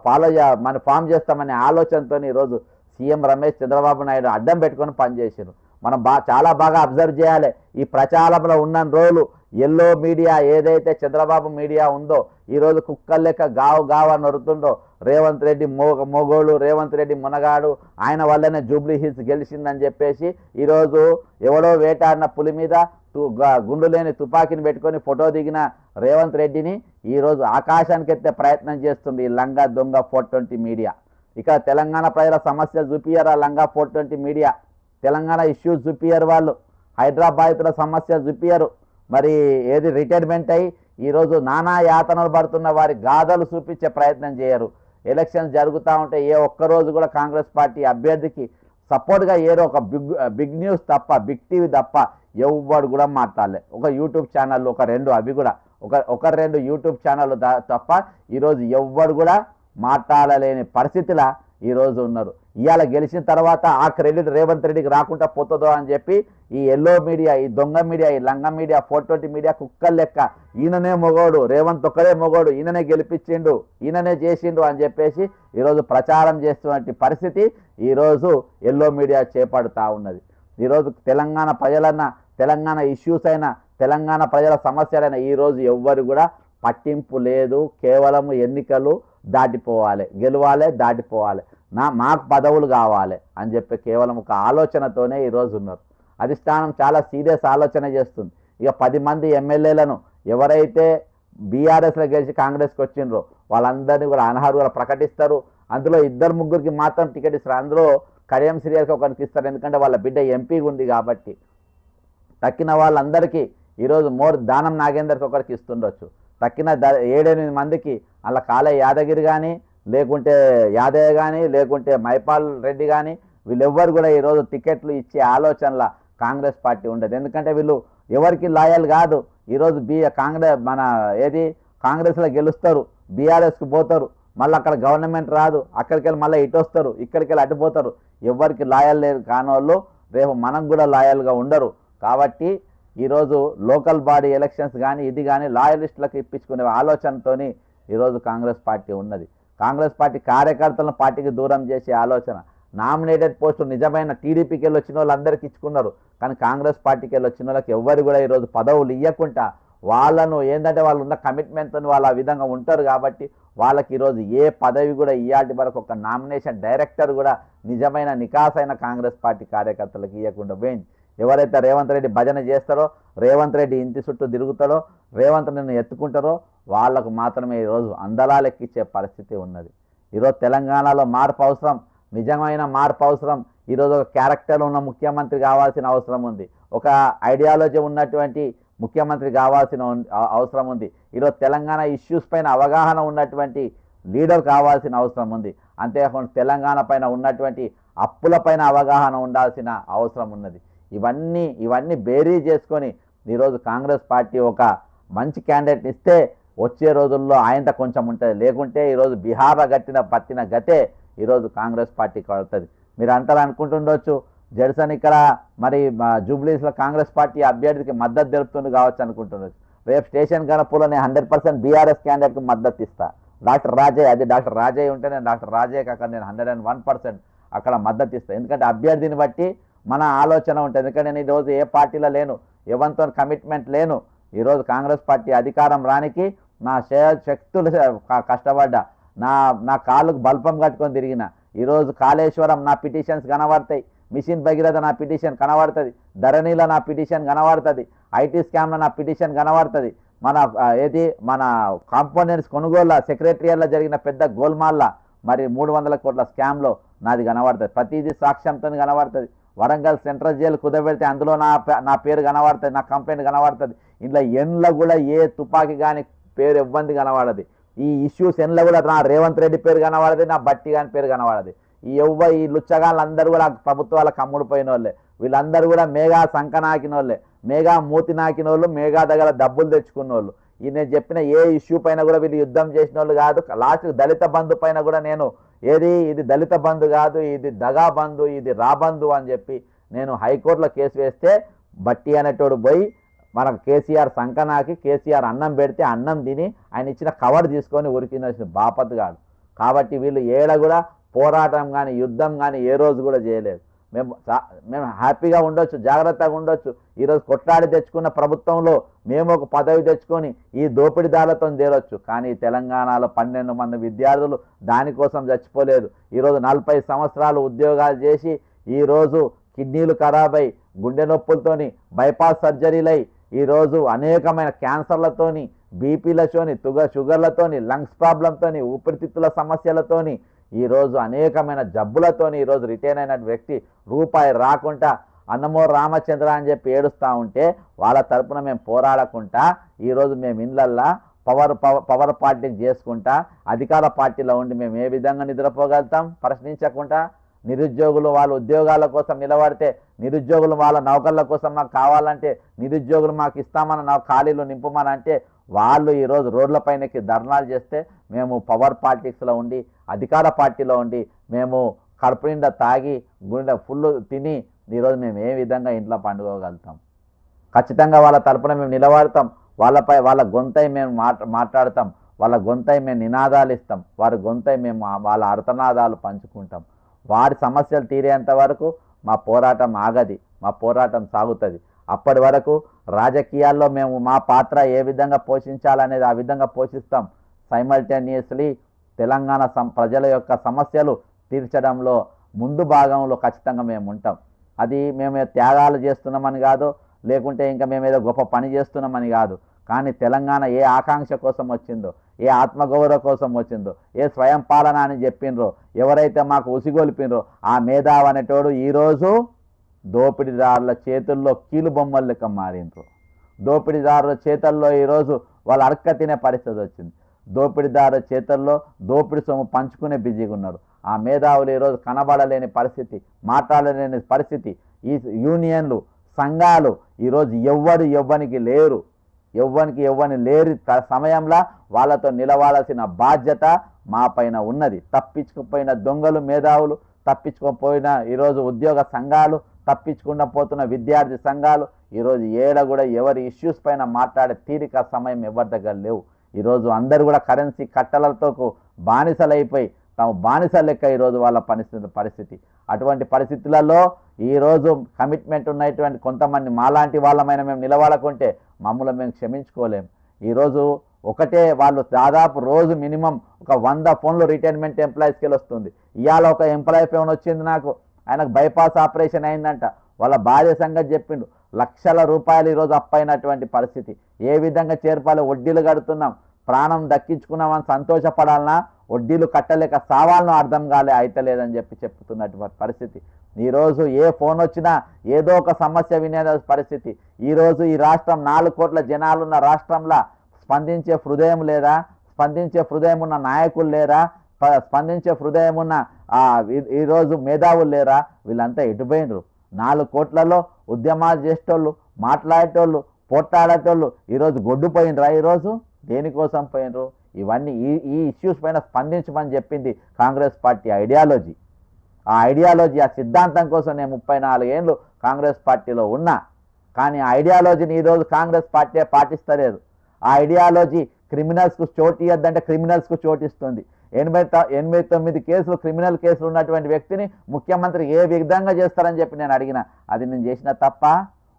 S1: ఫాలో మన ఫామ్ చేస్తామనే ఆలోచనతో ఈరోజు సీఎం రమేష్ చంద్రబాబు నాయుడు అడ్డం పెట్టుకొని పనిచేసారు మనం బా చాలా బాగా అబ్జర్వ్ చేయాలి. ఈ ప్రచారంలో ఉన్న రోజులు ఎల్లో మీడియా ఏదైతే చంద్రబాబు మీడియా ఉందో ఈరోజు కుక్కలు లెక్క గావు గావు అని నొరుతుండో రేవంత్ రెడ్డి మోగ మొగోడు రేవంత్ రెడ్డి మునగాడు ఆయన వల్లనే జూబ్లీ హిల్స్ గెలిచిందని చెప్పేసి ఈరోజు ఎవడో వేటాడిన పులి మీద తు- గుండు లేని తుపాకీని పెట్టుకొని ఫోటో దిగిన రేవంత్ రెడ్డిని ఈరోజు ఆకాశానికి ఎత్తే ప్రయత్నం చేస్తుంది ఈ లంగా దొంగ ఫోర్ ట్వంటీ మీడియా ఇక తెలంగాణ ప్రజల సమస్య చూపియరా లంగా four twenty media Telangana issues చూపియరు వాళ్ళు. హైదరాబాద్ల సమస్య చూపియరు మరి ఏది రిటైర్మెంట్ అయ్యి ఈరోజు నానా యాతనలు పడుతున్న వారి గాథలు చూపించే ప్రయత్నం చేయరు. ఎలక్షన్స్ జరుగుతూ ఉంటే ఏ ఒక్కరోజు కూడా కాంగ్రెస్ పార్టీ అభ్యర్థికి సపోర్ట్గా ఏదో ఒక బిగ్ బిగ్ న్యూస్ తప్ప బిగ్ టీవీ తప్ప ఎవ్వడు కూడా మాట్లాడలే. ఒక యూట్యూబ్ ఛానల్ ఒక రెండు అవి కూడా. ఒక ఒక రెండు యూట్యూబ్ ఛానల్ తప్ప ఈరోజు ఎవ్వడు కూడా మాట్లాడలేని పరిస్థితిలో ఈరోజు ఉన్నారు. ఇవాళ గెలిచిన తర్వాత ఆ క్రెడిట్ రేవంత్ రెడ్డికి రాకుండా పోతుందో అని చెప్పి ఈ ఎల్లో మీడియా ఈ దొంగ మీడియా ఈ లంగ మీడియా ఫోర్ ట్వంటీ మీడియా కుక్కల లెక్క ఈయననే మొగోడు రేవంత్ ఒక్కడే మొగోడు ఈయననే గెలిపించిండు ఈయననే చేసిండు అని చెప్పేసి ఈరోజు ప్రచారం చేస్తున్నటువంటి పరిస్థితి ఈరోజు ఎల్లో మీడియా చేపడుతూ ఉన్నది. ఈరోజు తెలంగాణ ప్రజలన్నా తెలంగాణ ఇష్యూస్ అయినా తెలంగాణ ప్రజల సమస్యలైనా ఈరోజు ఎవ్వరు కూడా పట్టింపు లేదు. కేవలం ఎన్నికలు దాటిపోవాలి గెలవాలి దాటిపోవాలి. నా మాకు పదవులు కావాలి అని చెప్పి కేవలం ఒక ఆలోచనతోనే ఈరోజు ఉన్నారు. అధిష్టానం చాలా సీరియస్ ఆలోచన చేస్తుంది. ఇక పది మంది ఎమ్మెల్యేలను ఎవరైతే బీఆర్ఎస్లో గెలిచి కాంగ్రెస్కి వచ్చిండ్రో వాళ్ళందరినీ కూడా అనర్హులు ప్రకటిస్తారు. అందులో ఇద్దరు ముగ్గురికి మాత్రం టికెట్ ఇస్తారు. అందులో కడియం సీరియల్కి ఒకరికి ఇస్తారు. ఎందుకంటే వాళ్ళ బిడ్డ ఎంపీగా ఉంది కాబట్టి. తక్కిన వాళ్ళందరికీ ఈరోజు మోర్ దానం నాగేందర్కి ఒకరికి ఇస్తుండొచ్చు. తక్కిన ద ఏడెనిమిది మందికి అలా కాలే యాదగిరి కానీ లేకుంటే యాదయ్య కానీ లేకుంటే మైపాల్ రెడ్డి కానీ వీళ్ళెవ్వరు కూడా ఈరోజు టికెట్లు ఇచ్చే ఆలోచనల కాంగ్రెస్ పార్టీ ఉండదు. ఎందుకంటే వీళ్ళు ఎవరికి లాయల్ కాదు. ఈరోజు బీ కాంగ్రెస్ మన ఏది కాంగ్రెస్లో గెలుస్తారు. బీఆర్ఎస్కి పోతారు. మళ్ళీ అక్కడ గవర్నమెంట్ రాదు. అక్కడికి వెళ్ళి మళ్ళీ ఇటు వస్తారు. ఇక్కడికి వెళ్ళి అటు పోతారు. ఎవరికి లాయల్ లేరు కాని వాళ్ళు రేపు మనం కూడా లాయల్గా ఉండరు. కాబట్టి ఈరోజు లోకల్ బాడీ ఎలక్షన్స్ కానీ ఇది కానీ లాయలిస్టులకు ఇప్పించుకునే ఆలోచనతో ఈరోజు కాంగ్రెస్ పార్టీ ఉన్నది. కాంగ్రెస్ పార్టీ కార్యకర్తలను పార్టీకి దూరం చేసే ఆలోచన. నామినేటెడ్ పోస్టులు నిజమైన టీడీపీకి వెళ్ళి వచ్చిన వాళ్ళందరికీ ఇచ్చుకున్నారు. కానీ కాంగ్రెస్ పార్టీకి వెళ్ళి వచ్చిన వాళ్ళకి ఎవ్వరు కూడా ఈరోజు పదవులు ఇవ్వకుండా వాళ్ళను ఏంటంటే వాళ్ళు ఉన్న కమిట్మెంట్తో వాళ్ళు ఆ విధంగా ఉంటారు కాబట్టి వాళ్ళకి ఈరోజు ఏ పదవి కూడా ఇయ్యాటి వరకు ఒక నామినేషన్ డైరెక్టర్ కూడా నిజమైన నికాసైన కాంగ్రెస్ పార్టీ కార్యకర్తలకు ఇవ్వకుండా పోయింది. ఎవరైతే రేవంత్ రెడ్డి భజన చేస్తారో రేవంత్ రెడ్డి ఇంటి చుట్టూ తిరుగుతారో రేవంత్ రెడ్డిని ఎత్తుకుంటారో వాళ్ళకు మాత్రమే ఈరోజు అందలాలు ఎక్కించే పరిస్థితి ఉన్నది. ఈరోజు తెలంగాణలో మార్పు అవసరం నిజమైన మార్పు అవసరం. ఈరోజు ఒక క్యారెక్టర్ ఉన్న ముఖ్యమంత్రి కావాల్సిన అవసరం ఉంది. ఒక ఐడియాలజీ ఉన్నటువంటి ముఖ్యమంత్రి కావాల్సిన అవసరం ఉంది. ఈరోజు తెలంగాణ ఇష్యూస్ పైన అవగాహన ఉన్నటువంటి లీడర్ కావాల్సిన అవసరం ఉంది. అంతేకాకుండా తెలంగాణ పైన ఉన్నటువంటి అప్పుల పైన అవగాహన ఉండాల్సిన అవసరం ఉన్నది. ఇవన్నీ ఇవన్నీ బేరీ చేసుకొని ఈరోజు కాంగ్రెస్ పార్టీ ఒక మంచి క్యాండిడేట్ ఇస్తే వచ్చే రోజుల్లో ఆయనత కొంచెం ఉంటుంది. లేకుంటే ఈరోజు బీహార్లో గట్టిన పట్టిన గతే ఈరోజు కాంగ్రెస్ పార్టీ కడుతుంది. మీరు అంటారు అనుకుంటుండొచ్చు జడ్సన్ ఇక్కడ మరి మా జూబ్లీస్లో కాంగ్రెస్ పార్టీ అభ్యర్థికి మద్దతు తెలుపుతుంది కావచ్చు అనుకుంటుండొచ్చు. రేపు స్టేషన్ గణపూర్లో నేను హండ్రెడ్ పర్సెంట్ బీఆర్ఎస్ క్యాండిడేట్కి మద్దతు ఇస్తా. డాక్టర్ రాజయ్య అది డాక్టర్ రాజయ్య ఉంటే నేను డాక్టర్ రాజయ్యకి అక్కడ నేను హండ్రెడ్ అండ్ వన్ పర్సెంట్ అక్కడ మద్దతు ఇస్తాను ఎందుకంటే అభ్యర్థిని బట్టి మన ఆలోచన ఉంటుంది. ఎందుకంటే నేను ఈరోజు ఏ పార్టీలో లేను ఎవరితో కమిట్మెంట్ లేను ఈరోజు కాంగ్రెస్ పార్టీ అధికారం రానికి నా శక్తులు కష్టపడ్డా. నా నా కాళ్ళకు బల్పం కట్టుకొని తిరిగిన. ఈరోజు కాళేశ్వరం నా పిటిషన్స్ కనబడతాయి. మిషన్ భగీరథ నా పిటిషన్ కనబడుతుంది. ధరణిలో నా పిటిషన్ కనబడుతుంది. ఐటీ స్కామ్లో నా పిటిషన్ కనబడుతుంది. మన ఏది? మన కాంపోనెంట్స్ కొనుగోళ్ళ సెక్రటరియల్లో జరిగిన పెద్ద గోల్మాల్లో మరి మూడు వందల కోట్ల స్కామ్లో నాది కనబడుతుంది. ప్రతిదీ సాక్ష్యంతో కనబడుతుంది. వరంగల్ సెంట్రల్ జైలు కుదబెడితే అందులో నా పే- నా పేరు కనబడుతుంది నా కంప్లైంట్ కనబడుతుంది. ఇంట్లో ఎండ్ల కూడా ఏ తుపాకీ కానీ పేరు ఇబ్బంది కనబడదు. ఈ ఇష్యూస్ ఎండ్ల కూడా నా రేవంత్ రెడ్డి పేరు కనబడదు నా బట్టి గాని పేరు కనబడదు. ఈ ఎవ్వ ఈ లుచ్చగాళ్ళందరూ కూడా ప్రభుత్వాల కమ్ముడిపోయిన వాళ్ళే వీళ్ళందరూ కూడా మేఘా సంక నాకిన వాళ్ళే మేఘా మూతి నాకిన వాళ్ళు మేఘా దగ్గర డబ్బులు తెచ్చుకున్న వాళ్ళు ఈ నేను చెప్పిన ఏ ఇష్యూ పైన కూడా వీళ్ళు యుద్ధం చేసిన వాళ్ళు కాదు. లాస్ట్ దళిత బంధు పైన కూడా నేను ఏది? ఇది దళిత బంధు కాదు ఇది దగా బంధు ఇది రాబంధు అని చెప్పి నేను హైకోర్టులో కేసు వేస్తే బట్టి అనేటోడు పోయి మనకు కేసీఆర్ సంకనాకి కేసీఆర్ అన్నం పెడితే అన్నం తిని ఆయన ఇచ్చిన కవర్ తీసుకొని ఉరికిన బాపత్ కాదు కాబట్టి వీళ్ళు ఏడ కూడా పోరాటం కానీ యుద్ధం కానీ ఏ రోజు కూడా చేయలేదు. మేము మేము హ్యాపీగా ఉండొచ్చు జాగ్రత్తగా ఉండొచ్చు. ఈరోజు కొట్లాడి తెచ్చుకున్న ప్రభుత్వంలో మేము ఒక పదవి తెచ్చుకొని ఈ దోపిడీదారులతో చేరొచ్చు కానీ తెలంగాణలో పన్నెండు మంది విద్యార్థులు దానికోసం చచ్చిపోలేదు. ఈరోజు నలభై సంవత్సరాలు ఉద్యోగాలు చేసి ఈరోజు కిడ్నీలు ఖరాబై గుండె నొప్పులతోని బైపాస్ సర్జరీలై ఈరోజు అనేకమైన క్యాన్సర్లతోని బీపీలతోని తుగ షుగర్లతోని లంగ్స్ ప్రాబ్లంతోని ఊపిరితిత్తుల సమస్యలతోని ఈరోజు అనేకమైన జబ్బులతోని ఈరోజు రిటైన్ అయిన వ్యక్తి రూపాయి రాకుండా అన్నమో రామచంద్ర అని చెప్పి ఏడుస్తూ ఉంటే వాళ్ళ తరపున మేము పోరాడకుండా ఈరోజు మేము ఇండ్లల్లా పవర్ పవర్ పవర్ చేసుకుంటా అధికార పార్టీలో ఉండి మేము ఏ విధంగా నిద్రపోగలుగుతాం ప్రశ్నించకుండా నిరుద్యోగులు వాళ్ళ ఉద్యోగాల కోసం నిలబడితే నిరుద్యోగులు వాళ్ళ నౌకర్ల కోసం మాకు కావాలంటే నిరుద్యోగులు మాకు ఇస్తామని నా ఖాళీలు నింపమని అంటే వాళ్ళు ఈరోజు రోడ్లపైనకి ధర్నాలు చేస్తే మేము పవర్ పాలిటిక్స్లో ఉండి అధికార పార్టీలో ఉండి మేము కడుపు నిండా తాగి గుండె ఫుల్ తిని ఈరోజు మేము ఏ విధంగా ఇంట్లో పండుకోగలుగుతాం? ఖచ్చితంగా వాళ్ళ తరపున మేము నిలబడతాం. వాళ్ళపై వాళ్ళ గొంతై మేము మాట్లాడతాం. వాళ్ళ గొంతై మేము నినాదాలు ఇస్తాం. వారి గొంతై మేము వాళ్ళ అర్థనాదాలు పంచుకుంటాం. వారి సమస్యలు తీరేంత వరకు మా పోరాటం ఆగది మా పోరాటం సాగుతుంది. అప్పటి వరకు రాజకీయాల్లో మేము మా పాత్ర ఏ విధంగా పోషించాలనేది ఆ విధంగా పోషిస్తాం. సైమల్టేనియస్లీ తెలంగాణ సం ప్రజల యొక్క సమస్యలు తీర్చడంలో ముందు భాగంలో ఖచ్చితంగా మేము ఉంటాం. అది మేము త్యాగాలు చేస్తున్నామని కాదు లేకుంటే ఇంకా మేము ఏదో గొప్ప పని చేస్తున్నామని కాదు. కానీ తెలంగాణ ఏ ఆకాంక్ష కోసం వచ్చిందో ఏ ఆత్మగౌరవ కోసం వచ్చిందో ఏ స్వయం పాలన అని చెప్పిండ్రో ఎవరైతే మాకు ఉసిగొలిపినరో ఆ మేధావి అనేటోడు ఈరోజు దోపిడీదారుల చేతుల్లో కీలు బొమ్మలు లెక్క మారిండ్రు. దోపిడీదారుల చేతుల్లో ఈరోజు వాళ్ళు అడక్క తినే పరిస్థితి వచ్చింది. దోపిడీదారు చేతుల్లో దోపిడీ సొమ్ము పంచుకునే బిజీగా ఉన్నారు. ఆ మేధావులు ఈరోజు కనబడలేని పరిస్థితి మాట్లాడలేని పరిస్థితి. ఈ యూనియన్లు సంఘాలు ఈరోజు ఎవ్వరు ఎవ్వనికి లేరు. ఎవ్వనికి ఎవ్వని లేరు త- సమయంలో వాళ్ళతో నిలవాల్సిన బాధ్యత మా పైన ఉన్నది. తప్పించుకుపోయిన దొంగలు మేధావులు తప్పించుకోపోయిన ఈరోజు ఉద్యోగ సంఘాలు తప్పించుకుండా పోతున్న విద్యార్థి సంఘాలు ఈరోజు ఏడ కూడా ఎవరి ఇష్యూస్ పైన మాట్లాడే తీరిక సమయం ఎవరి దగ్గర లేవు. ఈరోజు అందరూ కూడా కరెన్సీ కట్టలతో బానిసలైపోయి తాము బానిస లెక్క ఈరోజు వాళ్ళ పరిస్థితి పరిస్థితి. అటువంటి పరిస్థితులలో ఈరోజు కమిట్మెంట్ ఉన్నటువంటి కొంతమంది మాలాంటి వాళ్ళమైన మేము నిలబడకుంటే మమ్మల్ని మేము క్షమించుకోలేం. ఈరోజు ఒకటే వాళ్ళు దాదాపు రోజు మినిమం ఒక వంద ఫోన్లు రిటైర్మెంట్ ఎంప్లాయీస్కి వస్తుంది ఇవాళ ఒక ఎంప్లాయీ ఫోన్ వచ్చింది నాకు ఆయనకు బైపాస్ ఆపరేషన్ అయిందంట. వాళ్ళ భార్య సంగతి చెప్పిండు. లక్షల రూపాయలు ఈరోజు అప్పైనటువంటి పరిస్థితి. ఏ విధంగా చేర్పాలి వడ్డీలు కడుతున్నాం. ప్రాణం దక్కించుకున్నామని సంతోషపడాలన్నా వడ్డీలు కట్టలేక సావాలను అర్థం కాలే అయితలేదని చెప్పి చెప్తున్నటువంటి పరిస్థితి. ఈరోజు ఏ ఫోన్ వచ్చినా ఏదో ఒక సమస్య వినే పరిస్థితి. ఈరోజు ఈ రాష్ట్రం నాలుగు కోట్ల జనాలున్న రాష్ట్రంలో స్పందించే హృదయం లేదా? స్పందించే హృదయం ఉన్న నాయకులు లేరా? స్పందించే హృదయం ఉన్న ఈరోజు మేధావులు లేరా? వీళ్ళంతా ఎటుపోయినరు? నాలుగు కోట్లలో ఉద్యమాలు చేసేటోళ్ళు మాట్లాడేటోళ్ళు పోట్లాడేటోళ్ళు ఈరోజు గొడ్డుపోయినరా ఈరోజు? దేనికోసం పోయినరు? ఇవన్నీ ఈ ఈ ఇష్యూస్ పైన స్పందించమని చెప్పింది కాంగ్రెస్ పార్టీ ఐడియాలజీ ఆ ఐడియాలజీ ఆ సిద్ధాంతం కోసం నేను ముప్పై నాలుగేళ్ళు కాంగ్రెస్ పార్టీలో ఉన్నా. కానీ ఆ ఐడియాలజీని ఈరోజు కాంగ్రెస్ పార్టీ పాటిస్తలేదు. ఆ ఐడియాలజీ క్రిమినల్స్కు చోటు ఇవ్వద్దంటే క్రిమినల్స్కు చోటిస్తుంది ఎనభై ఎనభై తొమ్మిది కేసులు క్రిమినల్ కేసులు ఉన్నటువంటి వ్యక్తిని ముఖ్యమంత్రి ఏ విధంగా చేస్తారని చెప్పి నేను అడిగిన అది నేను చేసిన తప్ప?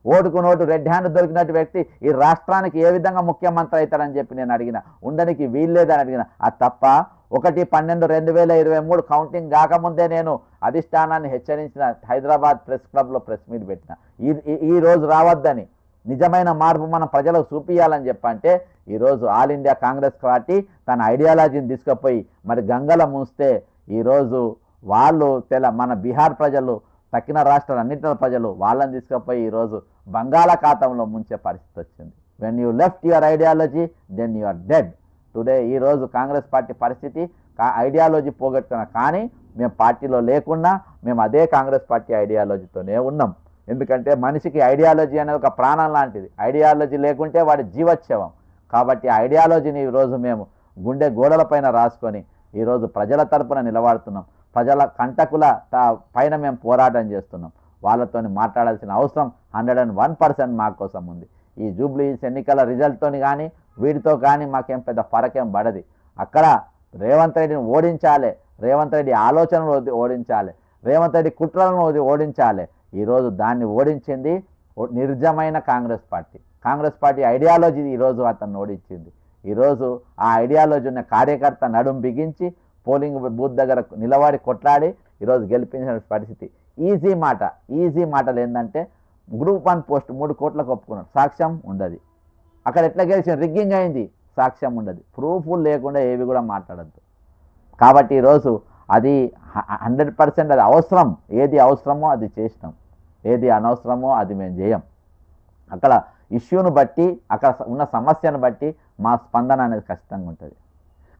S1: ఓటుకు నోటు రెడ్ హ్యాండ్ దొరికినట్టు వ్యక్తి ఈ రాష్ట్రానికి ఏ విధంగా ముఖ్యమంత్రి అవుతారని చెప్పి నేను అడిగిన. ఉండనికి వీల్లేదని అడిగిన. అది తప్ప ఒకటి పన్నెండు రెండు వేల ఇరవై మూడు కౌంటింగ్ కాకముందే నేను అధిష్టానాన్ని హెచ్చరించిన హైదరాబాద్ ప్రెస్ క్లబ్లో ప్రెస్ మీట్ పెట్టిన. ఈ ఈ- రోజు రావద్దని నిజమైన మార్పు మనం ప్రజలకు చూపించాలని చెప్పంటే ఈరోజు ఆల్ ఇండియా కాంగ్రెస్ పార్టీ తన ఐడియాలజీని తీసుకుపోయి మరి గంగల ముంస్తే ఈరోజు వాళ్ళు తెల మన బీహార్ ప్రజలు తక్కిన రాష్ట్రాలన్నింటి ప్రజలు వాళ్ళని తీసుకుపోయి ఈరోజు బంగాళాఖాతంలో ముంచే పరిస్థితి వచ్చింది. When you left your ideology then you are dead today ఈరోజు కాంగ్రెస్ పార్టీ పరిస్థితి కా- ఐడియాలజీ పోగొట్టుకున్న కానీ మేము పార్టీలో లేకున్నా మేము అదే కాంగ్రెస్ పార్టీ ఐడియాలజీతోనే ఉన్నాం. ఎందుకంటే మనిషికి ఐడియాలజీ అనేది ఒక ప్రాణం లాంటిది. ఐడియాలజీ లేకుంటే వాడి జీవోత్సవం కాబట్టి ఐడియాలజీని ఈరోజు మేము గుండె గోడలపైన రాసుకొని ఈరోజు ప్రజల తరపున నిలబడుతున్నాం. ప్రజల కంటకుల త- పైన మేము పోరాటం చేస్తున్నాం. వాళ్ళతో మాట్లాడాల్సిన అవసరం హండ్రెడ్ అండ్ వన్ పర్సెంట్ మా కోసం ఉంది. ఈ జూబ్లీస్ ఎన్నికల రిజల్ట్తోని కానీ వీటితో కానీ మాకేం పెద్ద ఫరకేం పడది. అక్కడ రేవంత్ రెడ్డిని ఓడించాలి రేవంత్ రెడ్డి ఆలోచనలు ఓడించాలి రేవంత్ రెడ్డి కుట్రలను ఓడి- ఓడించాలి. ఈరోజు దాన్ని ఓడించింది నిర్జమైన Congress party. Congress party ideology ఈరోజు అతన్ని ఓడించింది. ఈరోజు ఆ ఐడియాలజీ ఉన్న కార్యకర్త నడుం బిగించి పోలింగ్ బూత్ దగ్గర నిలబడి కొట్లాడి ఈరోజు గెలిపించిన పరిస్థితి. ఈజీ మాట ఈజీ మాటలు ఏంటంటే గ్రూప్ వన్ పోస్ట్ మూడు కోట్లకు ఒప్పుకున్నాడు సాక్ష్యం ఉండదు. అక్కడ ఎట్లా గెలిచిన రిగ్గింగ్ అయింది. సాక్ష్యం ఉండదు. ప్రూఫ్ లేకుండా ఏవి కూడా మాట్లాడద్దు. కాబట్టి ఈరోజు అది హండ్రెడ్ పర్సెంట్ అది అవసరం. ఏది అవసరమో అది చేసినాం. ఏది అనవసరమో అది మేము చేయం. అక్కడ ఇష్యూను బట్టి అక్కడ ఉన్న సమస్యను బట్టి మా స్పందన అనేది ఖచ్చితంగా ఉంటుంది.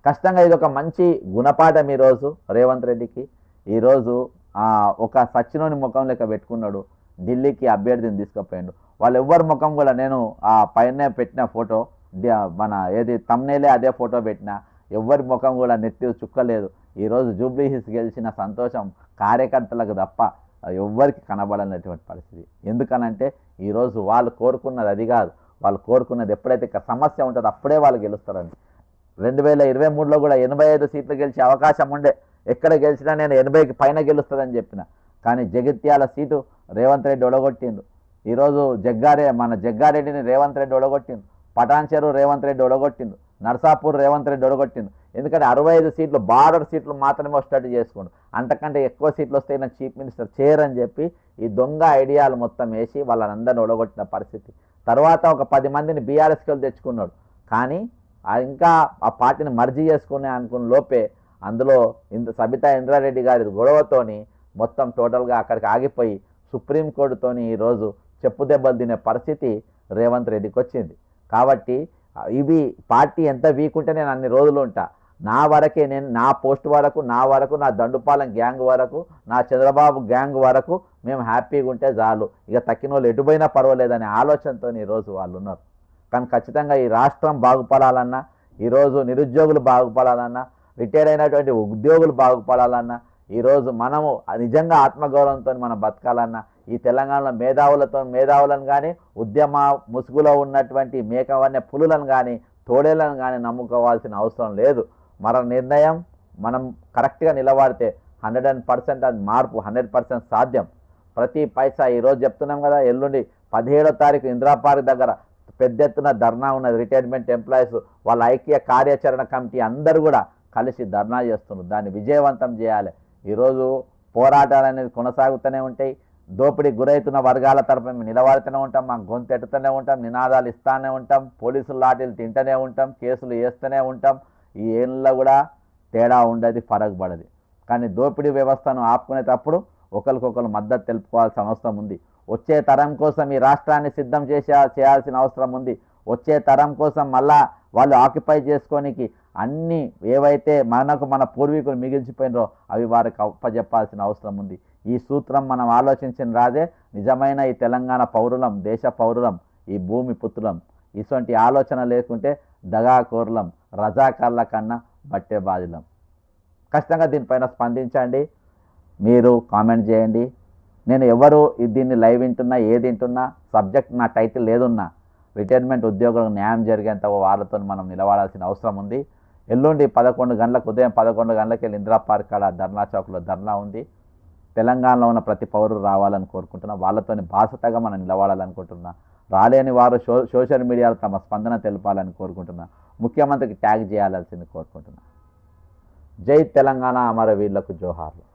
S1: ఖచ్చితంగా ఇది ఒక మంచి గుణపాఠం ఈరోజు రేవంత్ రెడ్డికి. ఈరోజు ఒక సచ్చినోని ముఖం లెక్క పెట్టుకున్నాడు. ఢిల్లీకి అభ్యర్థిని తీసుకుపోయాడు. వాళ్ళు ఎవ్వరి ముఖం కూడా నేను ఆ పైన పెట్టిన ఫోటో మన ఏది తమ్నేలే అదే ఫోటో పెట్టిన ఎవ్వరి ముఖం కూడా నెత్తి చుక్కలేదు ఈరోజు జూబ్లీ హిల్స్ గెలిచిన సంతోషం కార్యకర్తలకు తప్ప ఎవ్వరికి కనబడనటువంటి పరిస్థితి. ఎందుకనంటే ఈరోజు వాళ్ళు కోరుకున్నది అది కాదు. వాళ్ళు కోరుకున్నది ఎప్పుడైతే ఇక్కడ సమస్య ఉంటుందో అప్పుడే వాళ్ళు గెలుస్తారని. రెండు వేల ఇరవై మూడులో కూడా ఎనభై ఐదు సీట్లు గెలిచే అవకాశం ఉండే. ఎక్కడ గెలిచినా నేను ఎనభైకి పైన గెలుస్తుందని చెప్పిన. కానీ జగిత్యాల సీటు రేవంత్ రెడ్డి ఒడగొట్టిండు. ఈరోజు జగ్గారే మన జగ్గారెడ్డిని రేవంత్ రెడ్డి ఒడగొట్టిండు. పటాన్చెరు రేవంత్ రెడ్డి ఒడగొట్టిండు. నర్సాపూర్ రేవంత్ రెడ్డి ఒడగొట్టిండు. ఎందుకంటే అరవై ఐదు సీట్లు బార్డర్ సీట్లు మాత్రమే వచ్చేటట్టు చేసుకోండు. అంతకంటే ఎక్కువ సీట్లు వస్తే ఈయన చీఫ్ మినిస్టర్ చేయరని చెప్పి ఈ దొంగ ఐడియాలు మొత్తం వేసి వాళ్ళందరిని ఒడగొట్టిన పరిస్థితి. తర్వాత ఒక పది మందిని బీఆర్ఎస్కి వెళ్ళి తెచ్చుకున్నాడు. కానీ ఆ ఇంకా ఆ పార్టీని మర్జీ చేసుకునే అనుకున్న లోపే అందులో ఇందు సబితా ఇంద్రారెడ్డి గారి గొడవతోని మొత్తం టోటల్గా అక్కడికి ఆగిపోయి సుప్రీంకోర్టుతోని ఈరోజు చెప్పు దెబ్బలు తినే పరిస్థితి రేవంత్ రెడ్డికి వచ్చింది. కాబట్టి ఇవి పార్టీ ఎంత వీక్ ఉంటే నేను అన్ని రోజులు ఉంటా. నా వరకే నేను నా పోస్ట్ వరకు నా వరకు నా దండుపాలెం గ్యాంగ్ వరకు నా చంద్రబాబు గ్యాంగ్ వరకు మేము హ్యాపీగా ఉంటే చాలు. ఇక తక్కిన వాళ్ళు ఎటుపోయినా పర్వాలేదనే ఆలోచనతో ఈరోజు వాళ్ళు ఉన్నారు. కానీ ఖచ్చితంగా ఈ రాష్ట్రం బాగుపడాలన్నా ఈరోజు నిరుద్యోగులు బాగుపడాలన్నా రిటైర్ అయినటువంటి ఉద్యోగులు బాగుపడాలన్నా ఈరోజు మనము నిజంగా ఆత్మగౌరవంతో మనం బతకాలన్నా ఈ తెలంగాణలో మేధావులతో మేధావులను కానీ ఉద్యమ ముసుగులో ఉన్నటువంటి మేకవన్య పులులను కానీ తోడేలను కానీ నమ్ముకోవాల్సిన అవసరం లేదు. మన నిర్ణయం మనం కరెక్ట్గా నిలబడితే హండ్రెడ్ అండ్ పర్సెంట్ అది మార్పు హండ్రెడ్ పర్సెంట్ సాధ్యం. ప్రతి పైసా ఈరోజు చెప్తున్నాం కదా ఎల్లుండి పదిహేడో తారీఖు ఇందిరా పార్క్ దగ్గర పెద్ద ఎత్తున ధర్నా ఉన్నది. రిటైర్మెంట్ ఎంప్లాయీస్ వాళ్ళ ఐక్య కార్యాచరణ కమిటీ అందరూ కూడా కలిసి ధర్నా చేస్తున్నారు దాన్ని విజయవంతం చేయాలి. ఈరోజు పోరాటాలు అనేది కొనసాగుతూనే ఉంటాయి. దోపిడీ గురవుతున్న వర్గాల తరపున మేము నిలబడుతూనే ఉంటాం. మా గొంతు ఎట్టుతూనే ఉంటాం. నినాదాలు ఇస్తూనే ఉంటాం. పోలీసులు లాఠీలు తింటూనే ఉంటాం. కేసులు వేస్తూనే ఉంటాం. ఈ ఏళ్ళలో కూడా తేడా ఉండదు ఫరక్ కానీ దోపిడీ వ్యవస్థను ఆపుకునేటప్పుడు ఒకరికొకరు మద్దతు తెలుపుకోవాల్సిన అవసరం ఉంది. వచ్చే తరం కోసం ఈ రాష్ట్రాన్ని సిద్ధం చేసే చేయాల్సిన అవసరం ఉంది. వచ్చే తరం కోసం మళ్ళా వాళ్ళు ఆక్యుపై చేసుకోనికి అన్నీ ఏవైతే మనకు మన పూర్వీకులు మిగిల్చిపోయినరో అవి వారికి అప్పజెప్పాల్సిన అవసరం ఉంది. ఈ సూత్రం మనం ఆలోచించిన రాదే నిజమైన ఈ తెలంగాణ పౌరులం దేశ పౌరులం ఈ భూమి పుత్రులం. ఇటువంటి ఆలోచన లేకుంటే దగాకోరులం రజాకర్ల కన్నా బట్టే బాధిలం. ఖచ్చితంగా దీనిపైన స్పందించండి. మీరు కామెంట్ చేయండి. నేను ఎవరు దీన్ని లైవ్ వింటున్నా ఏది వింటున్నా సబ్జెక్ట్ నా టైటిల్ ఏదున్నా రిటైర్మెంట్ ఉద్యోగులకు న్యాయం జరిగేంత వాళ్ళతో మనం నిలబడాల్సిన అవసరం ఉంది. ఎల్లుండి పదకొండు గంటలకు ఉదయం పదకొండు గంటలకు వెళ్ళి ఇందిరా పార్క్ కాడ ధర్నా చౌక్లో ధర్నా ఉంది. తెలంగాణలో ఉన్న ప్రతి పౌరులు రావాలని కోరుకుంటున్నా. వాళ్ళతోని బాసతగా మనం నిలబడాలనుకుంటున్నా రాలేని వారు సో సోషల్ మీడియాలో తమ స్పందన తెలపాలని కోరుకుంటున్నా. ముఖ్యమంత్రికి ట్యాగ్ చేయాల్సింది కోరుకుంటున్నా. జై తెలంగాణ అమరవీరులకు జోహార్లు.